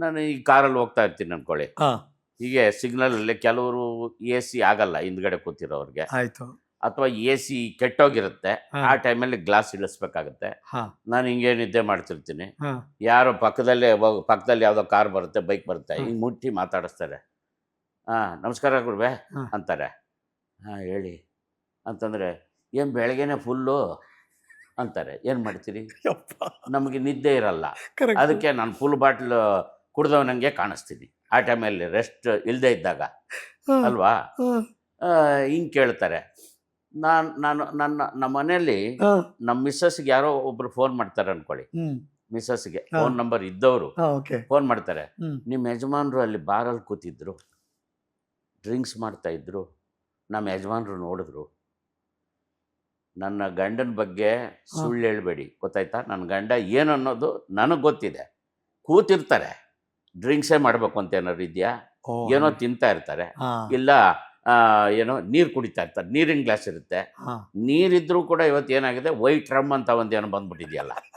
ನಾನು ಈ ಕಾರಲ್ಲಿ ಹೋಗ್ತಾ ಇರ್ತೀನಿ ಅನ್ಕೊಳ್ಳಿ ಹಾ. ಹೀಗೆ ಸಿಗ್ನಲಲ್ಲಿ ಕೆಲವರು ಎ ಸಿ ಆಗಲ್ಲ ಹಿಂದ್ಗಡೆ ಕೂತಿರೋರಿಗೆ. ಆಯ್ತು. ಅಥವಾ ಎ ಸಿ ಕೆಟ್ಟೋಗಿರುತ್ತೆ ಹಾ. ಆ ಟೈಮಲ್ಲಿ ಗ್ಲಾಸ್ ಇಳಿಸ್ಬೇಕಾಗತ್ತೆ. ಹಾ. ನಾನು ಹಿಂಗೆ ನಿದ್ದೆ ಮಾಡ್ತಿರ್ತೀನಿ. ಹಾ. ಯಾರೋ ಪಕ್ಕದಲ್ಲೇ ಹೋಗ್- ಪಕ್ಕದಲ್ಲಿ ಯಾವುದೋ ಕಾರ್ ಬರುತ್ತೆ ಬೈಕ್ ಬರುತ್ತೆ ಹಾ. ಹಿಂಗೆ ಮುಟ್ಟಿ ಮಾತಾಡಿಸ್ತಾರೆ. ಹಾಂ ನಮಸ್ಕಾರ ಗುರುವೆ ಹಾ. ಅಂತಾರೆ. ಹಾಂ ಹೇಳಿ. ಅಂತಂದರೆ ಏನು ಬೆಳಗ್ಗೆನೆ ಫುಲ್ಲು? ಅಂತಾರೆ. ಏನು ಮಾಡ್ತೀರಿ? ಯಪ್ಪ. ನಮಗೆ ನಿದ್ದೆ ಇರಲ್ಲ. ಕರೆಕ್ಟ್ ಅದಕ್ಕೆ ನಾನು ಫುಲ್ ಬಾಟ್ಲ್ ಕುಡ್ದವನಂಗೆ ಕಾಣಿಸ್ತೀನಿ. ಆ ಟೈಮಲ್ಲಿ ರೆಸ್ಟ್ ಇಲ್ಲದೆ ಇದ್ದಾಗ. ಅಲ್ವಾ? ಹಿಂಗ್ ಕೇಳ್ತಾರೆ. ನಾನು ನಾನು ನನ್ನ ನಮ್ಮ ಮನೆಯಲ್ಲಿ ನಮ್ಮ ಮಿಸ್ಸಸ್ಗೆ ಯಾರೋ ಒಬ್ರು ಫೋನ್ ಮಾಡ್ತಾರೆ ಅನ್ಕೊಳ್ಳಿ. ಮಿಸ್ಸಸ್ ಮಿಸ್ಸಸ್ಗೆ ಫೋನ್ ನಂಬರ್ ಇದ್ದವರು ಫೋನ್ ಮಾಡ್ತಾರೆ. ನಿಮ್ಮ ಯಜಮಾನರು ಅಲ್ಲಿ ಬಾರಲ್ಲಿ ಕೂತಿದ್ರು. ಡ್ರಿಂಕ್ಸ್ ಮಾಡ್ತಾ ಇದ್ರು. ನಮ್ಮ ಯಜಮಾನರು ನೋಡಿದ್ರು. ನನ್ನ ಗಂಡನ ಬಗ್ಗೆ ಸುಳ್ಳು ಹೇಳಬೇಡಿ. ಗೊತ್ತಾಯ್ತಾ? ನನ್ನ ಗಂಡ ಏನನ್ನೋದು ನನಗೆ ಗೊತ್ತಿದೆ. ಕೂತಿರ್ತಾರೆ. ಡ್ರಿಂಕ್ಸೇ ಮಾಡಬೇಕು ಅಂತ ಏನಾದ್ರು ಇದೆಯಾ? ಏನೋ ತಿಂತಾ ಇರ್ತಾರೆ. ಇಲ್ಲ ಏನೋ ನೀರು ಕುಡಿತಾ ಇರ್ತಾರೆ. ನೀರಿನ ಗ್ಲಾಸ್ ಇರುತ್ತೆ. ನೀರಿದ್ರೂ ಕೂಡ ಇವತ್ತು ಏನಾಗಿದೆ? ವೈಟ್ ರಮ್ ಅಂತ ಒಂದೇನೋ ಬಂದ್ಬಿಟ್ಟಿದೆಯಲ್ಲ.